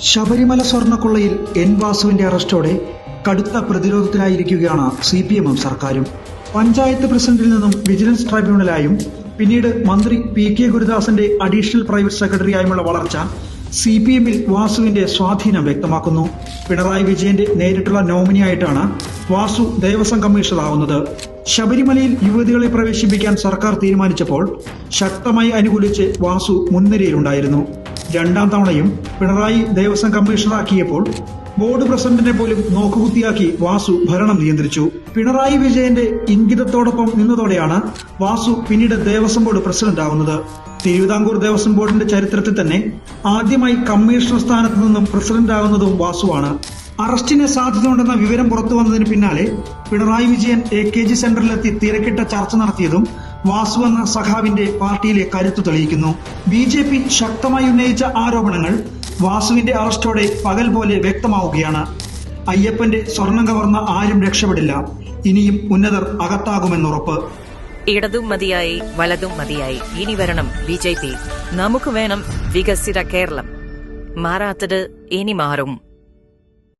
Sabarimala സ്വർണക്കൊള്ളയിൽ N വാസുവിന്റെ അറസ്റ്റോടെ കടുത്ത പ്രതിരോധത്തിലായിരിക്കുകയാണ് C P എമ്മും സർക്കാരും. പഞ്ചായത്ത് പ്രസിഡന്റിൽ നിന്നും വിജിലൻസ് ട്രൈബ്യൂണലായും പിന്നീട് മന്ത്രി പി കെ ഗുരുദാസന്റെ അഡീഷണൽ പ്രൈവറ്റ് സെക്രട്ടറിയായുമുള്ള വളർച്ച സി പി എമ്മിൽ വാസുവിന്റെ സ്വാധീനം വ്യക്തമാക്കുന്നു. പിണറായി വിജയന്റെ നേരിട്ടുള്ള നോമിനിയായിട്ടാണ് വാസു ദേവസ്വം കമ്മീഷണറാവുന്നത് ശബരിമലയിൽ യുവതികളെ പ്രവേശിപ്പിക്കാൻ സർക്കാർ തീരുമാനിച്ചപ്പോൾ ശക്തമായി അനുകൂലിച്ച് വാസു മുൻനിരയിലുണ്ടായിരുന്നു. രണ്ടാം തവണയും പിണറായി ദേവസ്വം കമ്മീഷണറാക്കിയപ്പോൾ ബോർഡ് പ്രസിഡന്റിനെ പോലും നോക്കുകുത്തിയാക്കി വാസു ഭരണം നിയന്ത്രിച്ചു. പിണറായി വിജയന്റെ ഇംഗിതത്തോടൊപ്പം നിന്നതോടെയാണ് വാസു പിന്നീട് ദേവസ്വം ബോർഡ് പ്രസിഡന്റ് ആവുന്നത്. തിരുവിതാംകൂർ ദേവസ്വം ബോർഡിന്റെ ചരിത്രത്തിൽ തന്നെ ആദ്യമായി കമ്മീഷണർ സ്ഥാനത്ത് നിന്നും പ്രസിഡന്റ് ആകുന്നതും വാസുവാണ്. അറസ്റ്റിന് സാധ്യതയുണ്ടെന്ന വിവരം പുറത്തു വന്നതിന് പിന്നാലെ Pinarayi Vijayan A K G സെന്ററിലെത്തി തിരക്കിട്ട ചർച്ച നടത്തിയതും വാസു എന്ന സഖാവിന്റെ പാർട്ടിയിലെ കരുത്തു തെളിയിക്കുന്നു. ബി ജെ പി ശക്തമായി ഉന്നയിച്ച ആരോപണങ്ങൾ വാസുവിന്റെ അറസ്റ്റോടെ പകൽ പോലെ വ്യക്തമാവുകയാണ്. അയ്യപ്പന്റെ സ്വർണം കവർന്ന ആരും രക്ഷപ്പെടില്ല. ഇനിയും ഉന്നതർ അകത്താകുമെന്നുറപ്പ് ഇടതും മതിയായി വലതും മതിയായി. ഇനി വരണം ബി ജെ പി. നമുക്ക് വേണം വികസിത കേരളം. മാറാത്തത് ഇനി മാറും.